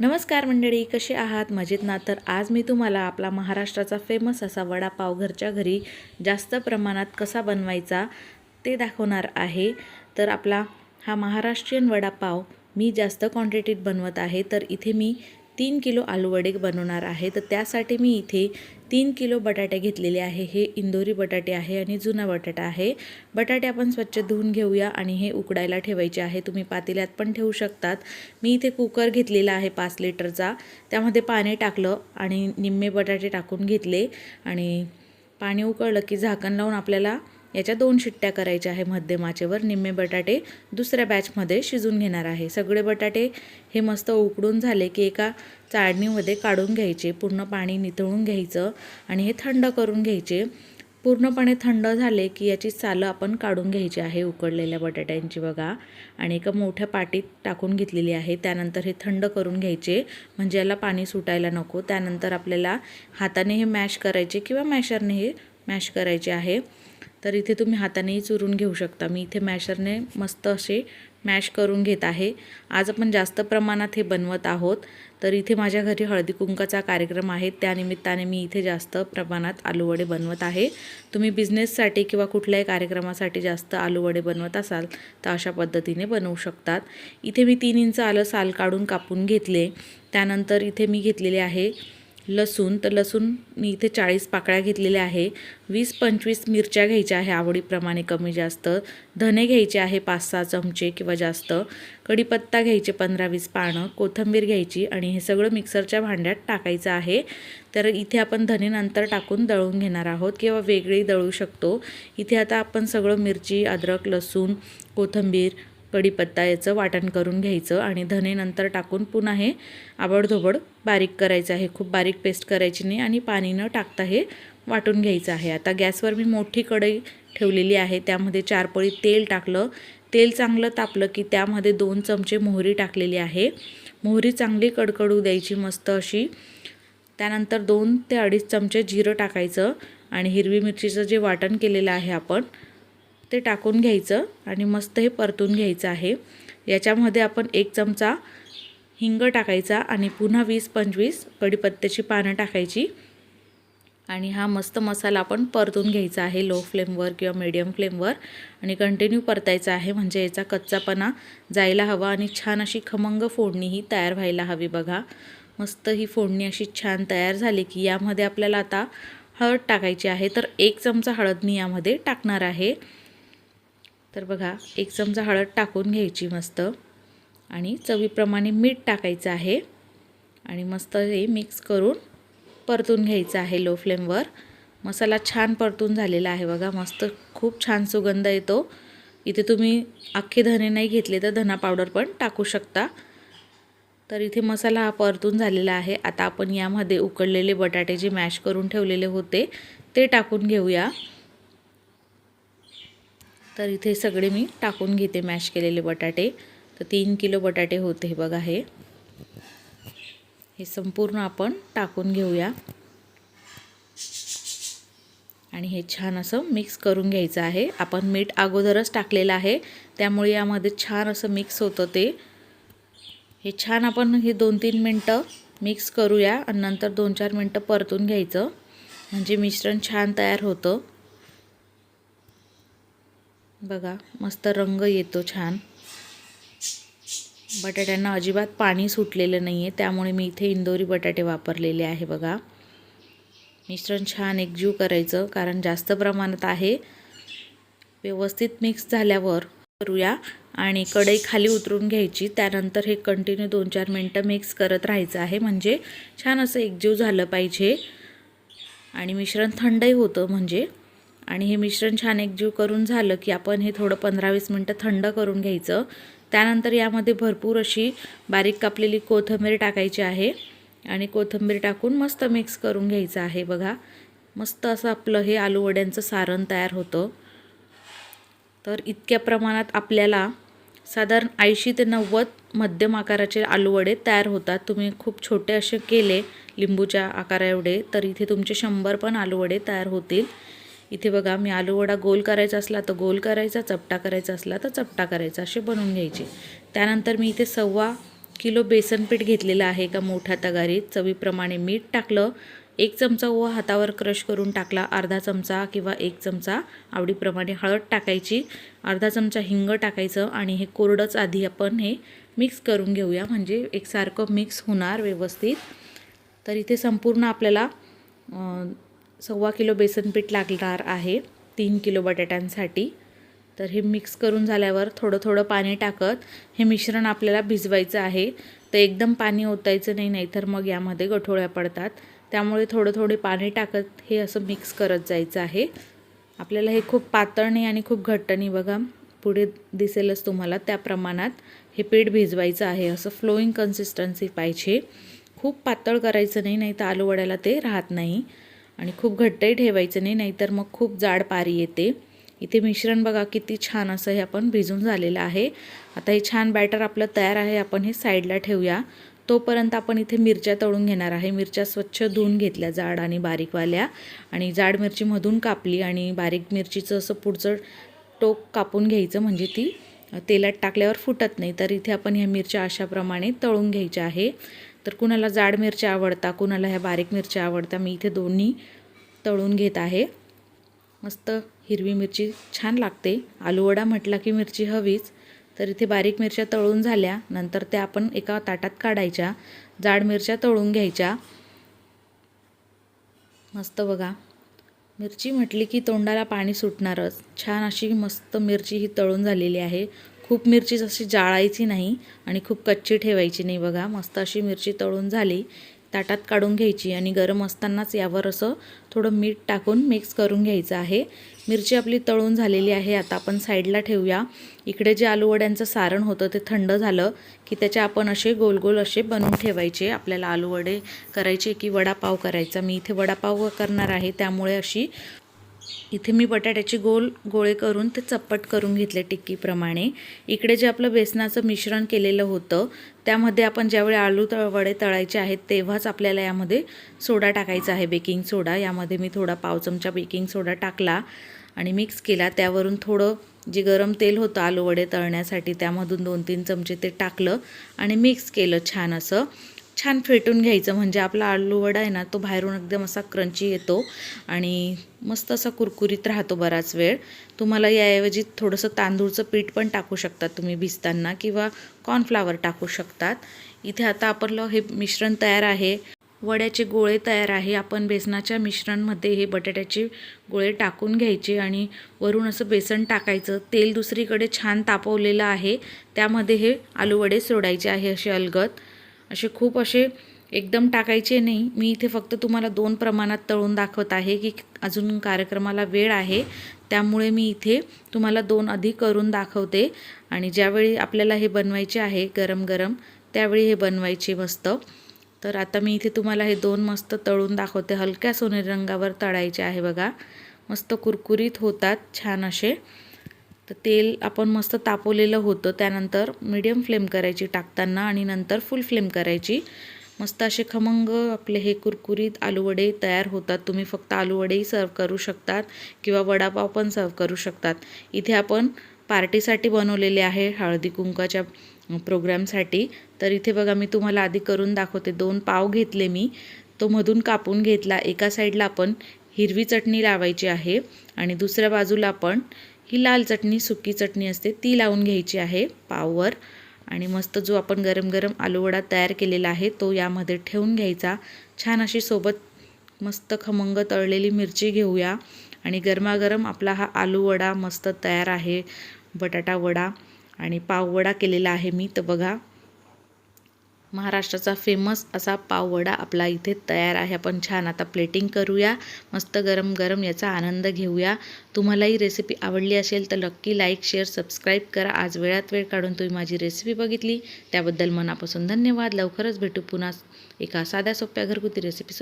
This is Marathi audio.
नमस्कार मंडळी कसे आहात? मजेत ना? तर आज मी तुम्हाला आपला महाराष्ट्राचा फेमस असा वडापाव घरच्या घरी जास्त प्रमाणात कसा बनवायचा ते दाखवणार आहे. तर आपला हा महाराष्ट्रीयन वडापाव मी जास्त क्वांटिटीत बनवत आहे. तर इथे मी तीन किलो आलूवडे बनवणार आहे. तर त्यासाठी मी इथे तीन किलो बटाटे घेतलेले आहे. हे इंदोरी बटाटे आहे आणि जुना बटाटा आहे. बटाटे आपण स्वच्छ धुवून घेऊया आणि हे उकडायला ठेवायचे आहे. तुम्ही पातेल्यात पण ठेवू शकतात. मी इथे कुकर घेतलेला आहे पाच लिटरचा. त्यामध्ये पाणी टाकलं आणि निम्मे बटाटे टाकून घेतले आणि पाणी उकळलं की झाकण लावून आपल्याला याच्या दोन शिट्ट्या करायच्या आहे मध्यम माचेवर निम्मे बटाटे दुसऱ्या बॅचमध्ये शिजून घेणार आहे. सगळे बटाटे हे मस्त उकडून झाले की एका चाळणीमध्ये काढून घ्यायचे. पूर्ण पाणी निथळून घ्यायचं आणि हे थंड करून घ्यायचे. पूर्णपणे थंड झाले की याची सालं आपण काढून घ्यायची आहे उकडलेल्या बटाट्यांची बघा. आणि एका मोठ्या पाटीत टाकून घेतलेली आहे. त्यानंतर हे थंड करून घ्यायचे. म्हणजे याला पाणी सुटायला नको. त्यानंतर आपल्याला हाताने हे मॅश करायचे किंवा मॅशरने हे मॅश करायचे आहे. तर इथे तुम्ही हातानेही चुरून घेऊ शकता. मी इथे मॅशरने मस्त असे मॅश करून घेत आहे. आज आपण जास्त प्रमाणात हे बनवत आहोत. तर इथे माझ्या घरी हळदी कुंकाचा कार्यक्रम आहे. त्यानिमित्ताने मी इथे जास्त प्रमाणात आलूवडे बनवत आहे. तुम्ही बिझनेससाठी किंवा कुठल्याही कार्यक्रमासाठी जास्त आलूवडे बनवत असाल तर अशा पद्धतीने बनवू शकतात. इथे मी तीन इंच आलं साल काढून कापून घेतले. त्यानंतर इथे मी घेतलेले आहे लसूण तर लसूण मी इथे चाळीस पाकळ्या घेतलेल्या आहे. वीस पंचवीस मिरच्या घ्यायच्या आहे आवडीप्रमाणे कमी जास्त. धने घ्यायचे आहे पाच सहा चमचे किंवा जास्त. कढीपत्ता घ्यायचे पंधरा वीस पानं. कोथिंबीर घ्यायची आणि हे सगळं मिक्सरच्या भांड्यात टाकायचं आहे. तर इथे आपण धने नंतर टाकून दळून घेणार आहोत किंवा वेगळी दळू शकतो. इथे आता आपण सगळं मिरची अद्रक लसूण कोथिंबीर कढीपत्ता याचं वाटण करून घ्यायचं आणि धने नंतर टाकून पुन्हा हे आबडधोबड बारीक करायचं आहे. खूप बारीक पेस्ट करायची नाही आणि पाणी न टाकता हे वाटून घ्यायचं आहे. आता गॅसवर मी मोठी कढई ठेवलेली आहे. त्यामध्ये चार पळी तेल टाकलं. तेल चांगलं तापलं की त्यामध्ये दोन चमचे मोहरी टाकलेली आहे. मोहरी चांगली कडकडू द्यायची मस्त अशी. त्यानंतर दोन ते अडीच चमचे जिरं टाकायचं आणि हिरवी मिरचीचं जे वाटण केलेलं आहे आपण ते टाकून घ्यायचं आणि मस्त हे परतून घ्यायचं आहे. याच्यामध्ये आपण एक चमचा हिंग टाकायचा आणि पुन्हा वीस पंचवीस कढीपत्त्याची पानं टाकायची. आणि हा मस्त मसाला आपण परतून घ्यायचा आहे लो फ्लेमवर किंवा मीडियम फ्लेमवर. आणि कंटिन्यू परतायचा आहे म्हणजे याचा कच्चापणा जायला हवा आणि छान अशी खमंग फोडणी ही तयार व्हायला हवी बघा. मस्त ही फोडणी अशी छान तयार झाली की यामध्ये आपल्याला आता हळद टाकायची आहे. तर एक चमचा हळद मी यामध्ये टाकणार आहे. तर बघा एक चमचा हळद टाकून घ्यायची मस्त. आणि चवीप्रमाणे मीठ टाकायचं आहे. आणि मस्त हे मिक्स करून परतून घ्यायचं आहे लो फ्लेमवर मसाला छान परतून झालेला आहे बघा मस्त खूप छान सुगंध येतो. इथे तुम्ही अख्खे धने नाही घेतले तर धना पावडर पण टाकू शकता. तर इथे मसाला हा परतून झालेला आहे. आता आपण यामध्ये उकडलेले बटाटे जे मॅश करून ठेवलेले होते ते टाकून घेऊया. तर इथे सगळे मी टाकून घेते मॅश केलेले बटाटे. तर तीन किलो बटाटे होते बघा हे. हे संपूर्ण आपण टाकून घेऊया. आणि हे छान असं मिक्स करून घ्यायचं आहे. आपण मीठ अगोदरच टाकलेलं आहे त्यामुळे यामध्ये छान असं मिक्स होतं ते. हे छान आपण हे दोन तीन मिनटं मिक्स करूया आणि नंतर दोन चार मिनटं परतून घ्यायचं. म्हणजे मिश्रण छान तयार होतं. बघा मस्त रंग येतो छान. बटाट्यांना अजिबात पाणी सुटलेलं नाही आहे त्यामुळे मी इथे इंदोरी बटाटे वापरलेले आहे बघा. मिश्रण छान एकजीव करायचं कारण जास्त प्रमाणात आहे. व्यवस्थित मिक्स झाल्यावर करूया आणि कढई खाली उतरून घ्यायची त्यानंतर हे कंटिन्यू दोन चार मिनटं मिक्स करत राहायचं आहे म्हणजे छान असं एकजीव झालं पाहिजे. आणि मिश्रण थंडही होतं म्हणजे. आणि हे मिश्रण छान एकजीव करून झालं की आपण हे थोडं पंधरा वीस मिनटं थंड करून घ्यायचं. त्यानंतर यामध्ये भरपूर अशी बारीक कापलेली कोथिंबीर टाकायची आहे आणि कोथिंबीर टाकून मस्त मिक्स करून घ्यायचं आहे बघा. मस्त असं आपलं हे आलू वड्यांचं सारण तयार होतं. तर इतक्या प्रमाणात आपल्याला साधारण ऐंशी ते नव्वद मध्यम आकाराचे आलूवडे तयार होतात. तुम्ही खूप छोटे असे केले लिंबूच्या आकाराएवढे तर इथे तुमचे शंभर पण आलूवडे तयार होतील. इथे बघा मी आलूवडा गोल करायचा असला तर गोल करायचा चपटा करायचा असला तर चपटा करायचा असे बनवून घ्यायचे. त्यानंतर मी इथे सव्वा किलो बेसन पीठ घेतलेलं आहे एका मोठ्या तगारीत. चवीप्रमाणे मीठ टाकलं. एक चमचा ओवा हातावर क्रश करून टाकला. अर्धा चमचा किंवा एक चमचा आवडीप्रमाणे हळद टाकायची. अर्धा चमचा हिंग टाकायचं आणि हे कोरडंच आधी आपण हे मिक्स करून घेऊया. म्हणजे एकसारखं मिक्स होणार व्यवस्थित. तर इथे संपूर्ण आपल्याला सव्वा किलो बेसन पीठ लागणार आहे तीन किलो बटाट्यांसाठी. तर हे मिक्स करून झाल्यावर थोडं थोडं पाणी टाकत हे मिश्रण आपल्याला भिजवायचं आहे. तर एकदम पाणी ओतायचं नाही नाहीतर मग यामध्ये गठोळ्या पडतात. त्यामुळे थोडं थोडे पाणी टाकत हे असं मिक्स करत जायचं आहे. आपल्याला हे खूप पातळ नाही आणि खूप घट्ट नाही बघा. पुढे दिसेलच तुम्हाला त्या प्रमाणात हे पीठ भिजवायचं आहे. असं फ्लोईंग कन्सिस्टन्सी पाहिजे. खूप पातळ करायचं नाही नाही तर आलू वड्याला ते राहत नाही. आणि खूप घट्टही ठेवायचं नाही नाहीतर मग खूप जाड पारी येते. इथे मिश्रण बघा किती छान असं हे आपण भिजून झालेलं आहे. आता हे छान बॅटर आपलं तयार आहे आपण हे साईडला ठेवूया. तोपर्यंत आपण इथे मिरच्या तळून घेणार आहे. मिरच्या स्वच्छ धुवून घेतल्या जाड आणि बारीकवाल्या. आणि जाड मिरचीमधून कापली आणि बारीक मिरचीचं असं पुढचं टोक कापून घ्यायचं म्हणजे ती तेलात टाकल्यावर फुटत नाही. तर इथे आपण ह्या मिरच्या अशाप्रमाणे तळून घ्यायच्या आहे. तर कुणाला जाड मिरच्या आवडता कुणाला ह्या बारीक मिरच्या आवडता मी इथे दोन्ही तळून घेत आहे. मस्त हिरवी मिरची छान लागते. आलूवडा म्हटला की मिरची हवीच तर इथे बारीक मिरच्या तळून झाल्या. नंतर त्या आपण एका ताटात काढायच्या. जाड मिरच्या तळून घ्यायच्या. मस्त बघा. मिरची म्हटली की तोंडाला पाणी सुटणारच. छान अशी मस्त मिरची ही तळून झालेली आहे. खूप मिरची जशी जाळायची नाही आणि खूप कच्ची ठेवायची नाही बघा. मस्त अशी मिरची तळून झाली. ताटात काढून घ्यायची आणि गरम असतानाच यावर असं थोडं मीठ टाकून मिक्स करून घ्यायचं आहे. मिरची आपली तळून झालेली आहे. आता आपण साईडला ठेवूया. इकडे जे आलूवड्यांचं सारण होतं ते थंड झालं की त्याचे आपण असे गोल गोल असे बनवून ठेवायचे. आपल्याला आलूवडे करायचे की वडापाव करायचा. मी इथे वडापाव करणार आहे. त्यामुळे अशी इथे मी बटाट्याचे गोल गोळे करून ते चप्पट करून घेतले टिक्कीप्रमाणे. इकडे जे आपलं बेसनाचं मिश्रण केलेलं होतं त्यामध्ये आपण ज्यावेळी आलू तळ वडे तळायचे आहेत तेव्हाच आपल्याला यामध्ये सोडा टाकायचा आहे बेकिंग सोडा. यामध्ये मी थोडा पाव चमचा बेकिंग सोडा टाकला आणि मिक्स केला. त्यावरून थोडं जे गरम तेल होतं आलू वडे तळण्यासाठी त्यामधून दोन तीन चमचे ते टाकलं आणि मिक्स केलं छान असं. छान फेटून घ्यायचं. म्हणजे आपला आलू वडा आहे ना तो बाहेरून एकदम असा क्रंची येतो आणि मस्त असा कुरकुरीत राहतो बराच वेळ. तुम्हाला याऐवजी थोडंसं तांदूळचं पीठ पण टाकू शकतात तुम्ही भिजताना किंवा कॉर्नफ्लावर टाकू शकतात. इथे आता आपलं हे मिश्रण तयार आहे. वड्याचे गोळे तयार आहे. आपण बेसनाच्या मिश्रणमध्ये हे बटाट्याचे गोळे टाकून घ्यायचे आणि वरून असं बेसन टाकायचं. तेल दुसरीकडे छान तापवलेलं आहे. त्यामध्ये हे आलू वडे सोडायचे आहे असे अलगत असे खूप असे एकदम टाकायचे नाही. मी इथे फक्त तुम्हाला दोन प्रमाणात तळून दाखवत आहे की अजून कार्यक्रमाला वेळ आहे. त्यामुळे मी इथे तुम्हाला दोन आधी करून दाखवते. आणि ज्यावेळी आपल्याला हे बनवायचे आहे गरम गरम त्यावेळी हे बनवायचे मस्त. तर आता मी इथे तुम्हाला हे दोन मस्त तळून दाखवते. हलक्या सोनेरी रंगावर तळायचे आहे बघा. मस्त कुरकुरीत होतात छान असे. तर तेल आपण मस्त तापवलेलं होतं. त्यानंतर मीडियम फ्लेम करायची टाकताना आणि नंतर फुल फ्लेम करायची. मस्त असे खमंग आपले हे कुरकुरीत आलूवडे तयार होतात. तुम्ही फक्त आलूवडेही सर्व करू शकतात किंवा वडापाव पण सर्व करू शकतात. इथे आपण पार्टीसाठी बनवलेले आहे हळदी कुंकाच्या प्रोग्रामसाठी. तर इथे बघा मी तुम्हाला आधी करून दाखवते. दोन पाव घेतले मी. तो मधून कापून घेतला. एका साईडला आपण हिरवी चटणी लावायची आहे आणि दुसऱ्या बाजूला आपण ही लाल चटणी सुकी चटणी असते ती लावून घ्यायची आहे पाववर. आणि मस्त जो आपण गरम गरम आलूवडा तयार केलेला आहे तो यामध्ये ठेवून घ्यायचा. छान अशी सोबत मस्त खमंग तळलेली मिरची घेऊया. आणि गरमागरम आपला हा आलूवडा मस्त तयार आहे बटाटा वडा. आणि पाववडा केलेला आहे मी तर बघा महाराष्ट्राचा फेमस असा पाववडा आपला इथे तयार आहे. आपण छान आता प्लेटिंग करूया. मस्त गरम गरम याचा आनंद घेऊया. तुम्हाला ही रेसिपी आवडली असेल तर नक्की लाईक शेअर सबस्क्राईब करा. आज वेळात वेळ काढून तुम्ही माझी रेसिपी बघितली. त्याबद्दल मनापासून धन्यवाद. लवकरच भेटू पुन्हा एका साध्या सोप्या घरगुती रेसिपी